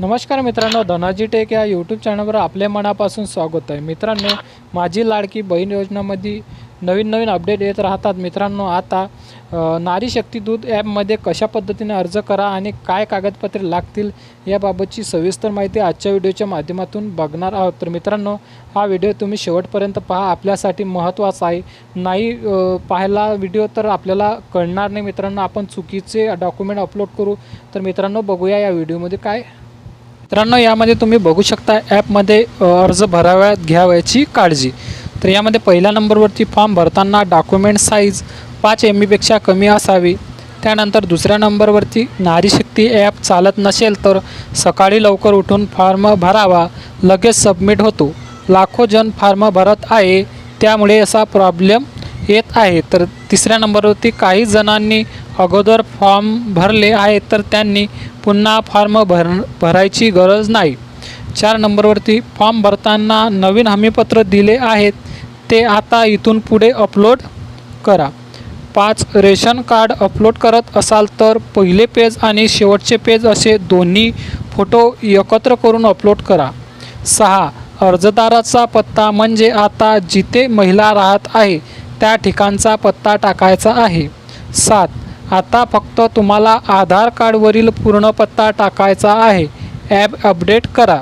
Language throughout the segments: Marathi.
नमस्कार मित्रांनो धनाजी टेक या यूट्यूब चॅनलवर आपल्या मनापासून स्वागत आहे. मित्रांनो माझी लाडकी बहीण योजनामध्ये नवीन नवीन अपडेट येत राहतात. मित्रांनो आता नारी शक्ती दूध ॲपमध्ये कशा पद्धतीने अर्ज करा आणि काय कागदपत्रे लागतील याबाबतची सविस्तर माहिती आजच्या व्हिडिओच्या माध्यमातून बघणार आहोत. तर मित्रांनो हा व्हिडिओ तुम्ही शेवटपर्यंत पहा. आपल्यासाठी महत्त्वाचा आहे. नाही पाहायला व्हिडिओ तर आपल्याला कळणार नाही मित्रांनो. आपण चुकीचे डॉक्युमेंट अपलोड करू. तर मित्रांनो बघूया या व्हिडिओमध्ये काय मित्रांनो यामध्ये तुम्ही बघू शकता ॲपमध्ये अर्ज भराव्यात घ्यावयाची काळजी. तर यामध्ये पहिल्या नंबरवरती फॉर्म भरताना डॉक्युमेंट साईज पाच एम बीपेक्षा कमी असावी. त्यानंतर दुसऱ्या नंबरवरती नारी शक्ती ॲप चालत नसेल तर सकाळी लवकर उठून फॉर्म भरावा लगेच सबमिट होतो. लाखो जण फॉर्म भरत आहे त्यामुळे असा प्रॉब्लेम येत आहे. तर तिसऱ्या नंबरवरती काही जणांनी अगोदर फॉर्म भरले आहेत तर त्यांनी पुन्हा फॉर्म भर भरायची गरज नाही. चार नंबरवरती फॉर्म भरताना नवीन हमीपत्र दिले आहेत ते आता इथून पुढे अपलोड करा. पाच रेशन कार्ड अपलोड करत असाल तर पहिले पेज आणि शेवटचे पेज असे दोन्ही फोटो एकत्र करून अपलोड करा. सहा अर्जदाराचा पत्ता म्हणजे आता जिथे महिला राहत आहे त्या ठिकाणचा पत्ता टाकायचा आहे. सात आता फक्त तुम्हाला आधार कार्डवरील पूर्ण पत्ता टाकायचा आहे. ॲप अपडेट करा.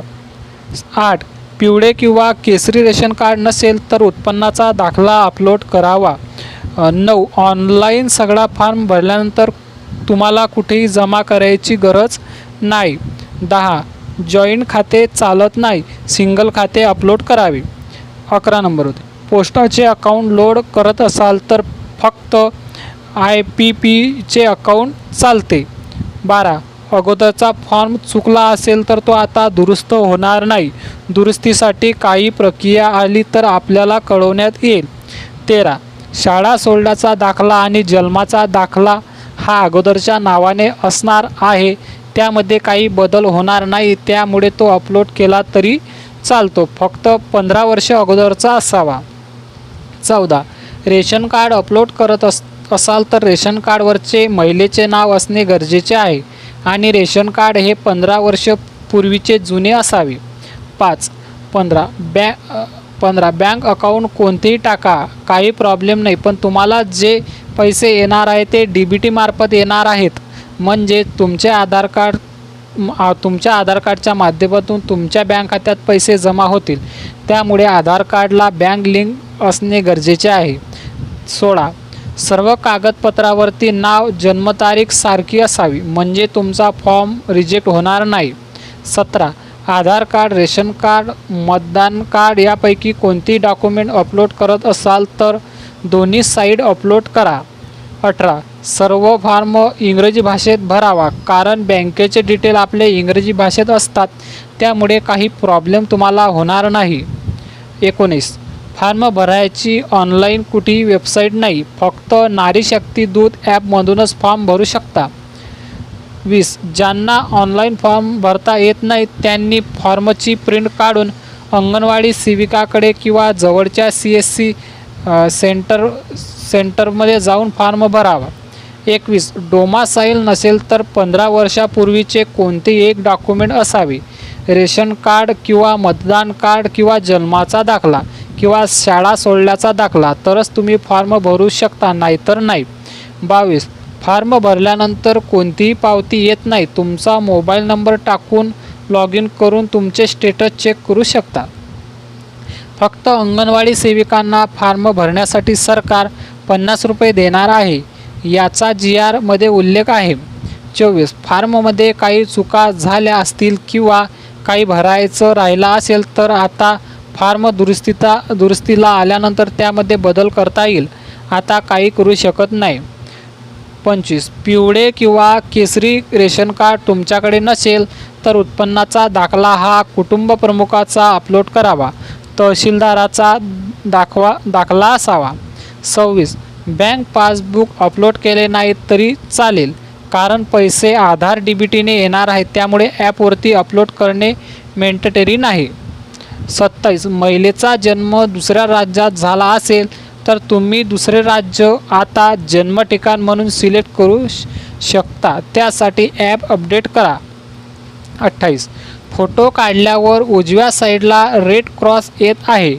आठ. पिवळे किंवा केसरी रेशन कार्ड नसेल तर उत्पन्नाचा दाखला अपलोड करावा. नऊ. ऑनलाईन सगळा फॉर्म भरल्यानंतर तुम्हाला कुठेही जमा करायची गरज नाही. दहा. जॉईंट खाते चालत नाही. सिंगल खाते अपलोड करावे. अकरा नंबर होते. पोस्टाचे अकाउंट लोड करत असाल तर फक्त आय पी पीचे अकाउंट चालते. बारा अगोदरचा फॉर्म चुकला असेल तर तो आता दुरुस्त होणार नाही. दुरुस्तीसाठी काही प्रक्रिया आली तर आपल्याला कळवण्यात येईल. तेरा शाळा सोडल्याचा दाखला आणि जन्माचा दाखला हा अगोदरच्या नावाने असणार आहे. त्यामध्ये काही बदल होणार नाही. त्यामुळे तो अपलोड केला तरी चालतो. फक्त पंधरा वर्ष अगोदरचा असावा. चौदा रेशन कार्ड अपलोड करत अस असाल तर रेशन कार्डवरचे महिलेचे नाव असणे गरजेचे आहे. आणि रेशन कार्ड हे पंधरा वर्ष पूर्वीचे जुने असावे. पाच पंधरा बॅ पंधरा बँक अकाउंट कोणतेही टाका. काही प्रॉब्लेम नाही पण तुम्हाला जे पैसे येणार आहे ते डी बी टीमार्फत येणार आहेत. म्हणजे तुमचे आधार कार्ड तुमच्या आधार कार्डच्या माध्यमातून तुमच्या बँक खात्यात पैसे जमा होतील. त्यामुळे आधार कार्डला बँक लिंक असणे गरजेचे आहे. सोळा सर्व कागदपत्रावरती नाव जन्मतारीख सारखी असावी. म्हणजे तुमचा फॉर्म रिजेक्ट होणार नाही. सतरा. आधार कार्ड रेशन कार्ड मतदान कार्ड यापैकी कोणती डॉक्युमेंट अपलोड करत असाल तर दोन्ही साईड अपलोड करा. अठरा. सर्व फॉर्म इंग्रजी भाषेत भरावा कारण बँकेचे डिटेल आपले इंग्रजी भाषेत असतात. त्यामुळे काही प्रॉब्लेम तुम्हाला होणार नाही. एकोणीस. फॉर्म भरायची ऑनलाईन कुठेही वेबसाईट नाही फक्त नारी शक्ती दूध ॲपमधूनच फॉर्म भरू शकता. वीस ज्यांना ऑनलाईन फॉर्म भरता येत नाही त्यांनी फॉर्मची प्रिंट काढून अंगणवाडी सेविकाकडे किंवा जवळच्या सी एस सी सेंटर सेंटरमध्ये जाऊन फॉर्म भरावा. एकवीस डोमासाईल नसेल तर पंधरा वर्षापूर्वीचे कोणते एक डॉक्युमेंट असावे? रेशन कार्ड किंवा मतदान कार्ड किंवा जन्माचा दाखला. किंवा शाळा सोडल्याचा दाखला तरच तुम्ही फॉर्म भरू शकता नाहीतर नाही. बावीस. फॉर्म भरल्यानंतर कोणतीही पावती येत नाही. तुमचा मोबाईल नंबर टाकून लॉग इन करून तुमचे स्टेटस चेक करू शकता. फक्त अंगणवाडी सेविकांना फॉर्म भरण्यासाठी सरकार पन्नास रुपये देणार आहे याचा जी आरमध्ये उल्लेख आहे. चोवीस. फॉर्ममध्ये काही चुका झाल्या असतील किंवा काही भरायचं राहिलं असेल तर आता फार्म दुरुस्तीचा दुरुस्तीला आल्यानंतर त्यामध्ये बदल करता येईल. आता काही करू शकत नाही. पंचवीस. पिवळे किंवा केसरी रेशन कार्ड तुमच्याकडे नसेल तर उत्पन्नाचा दाखला हा कुटुंब प्रमुखाचा अपलोड करावा. तहसीलदाराचा दाखवा दाखला असावा. सव्वीस. बँक पासबुक अपलोड केले नाही तरी चालेल. कारण पैसे आधार डी बी टीने येणार आहेत त्यामुळे ॲपवरती अपलोड करणे मेंटेटरी नाही. सत्तावीस. महिलेचा जन्म दुसऱ्या राज्यात झाला असेल तर तुम्ही दुसरे राज्य आता जन्म ठिकाण म्हणून सिलेक्ट करू श- शकता. त्यासाठी ॲप अपडेट करा. अठ्ठावीस. फोटो काढल्यावर उजव्या साईडला रेड क्रॉस येत आहे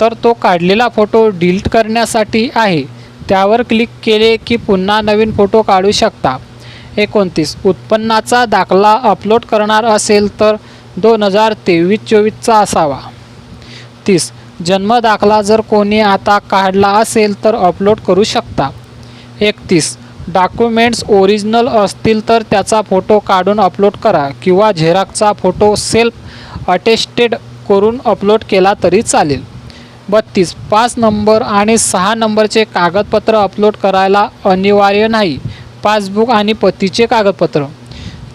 तर तो काढलेला फोटो डिलीट करण्यासाठी आहे. त्यावर क्लिक केले की पुन्हा नवीन फोटो काढू शकता. एकोणतीस. उत्पन्नाचा दाखला अपलोड करणार असेल तर दोन हजार तेवीस चोवीसचा असावा. तीस जन्म दाखला जर कोणी आता काढला असेल तर अपलोड करू शकता. एकतीस डॉक्युमेंट्स ओरिजिनल असतील तर त्याचा फोटो काढून अपलोड करा किंवा झेरॉक्सचा फोटो सेल्फ अटेस्टेड करून अपलोड केला तरी चालेल. बत्तीस पाच नंबर आणि सहा नंबरचे कागदपत्र अपलोड करायला अनिवार्य नाही. पासबुक आणि पतीचे कागदपत्र.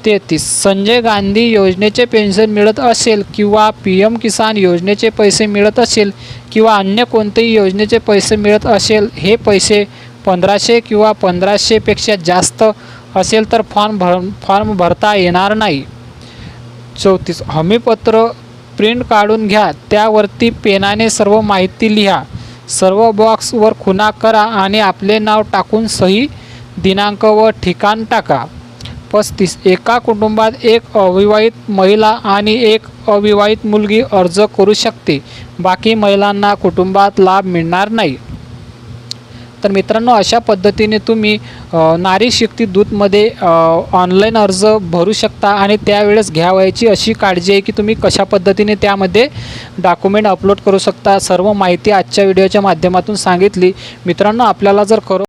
तेहतीस. संजय गांधी योजनेचे पेन्शन मिळत असेल किंवा पी एम किसान योजनेचे पैसे मिळत असेल किंवा अन्य कोणतेही योजनेचे पैसे मिळत असेल हे पैसे पंधराशे किंवा पंधराशेपेक्षा जास्त असेल तर फॉर्म भर फॉर्म भरता येणार नाही. चौतीस. हमीपत्र प्रिंट काढून घ्या त्यावरती पेनाने सर्व माहिती लिहा. सर्व बॉक्सवर खुणा करा आणि आपले नाव टाकून सही दिनांक व ठिकाण टाका. पस्तीस. एका कुटुंबात एक अविवाहित महिला आणि एक अविवाहित मुलगी अर्ज करू शकते. बाकी महिलांना कुटुंबात लाभ मिळणार नाही. तर मित्रांनो अशा पद्धतीने तुम्ही नारी शक्ती दूतमध्ये ऑनलाईन अर्ज भरू शकता आणि त्यावेळेस घ्यावयाची अशी काळजी आहे की तुम्ही कशा पद्धतीने त्यामध्ये डॉक्युमेंट अपलोड करू शकता. सर्व माहिती आजच्या व्हिडिओच्या माध्यमातून सांगितली. मित्रांनो आपल्याला जर खरो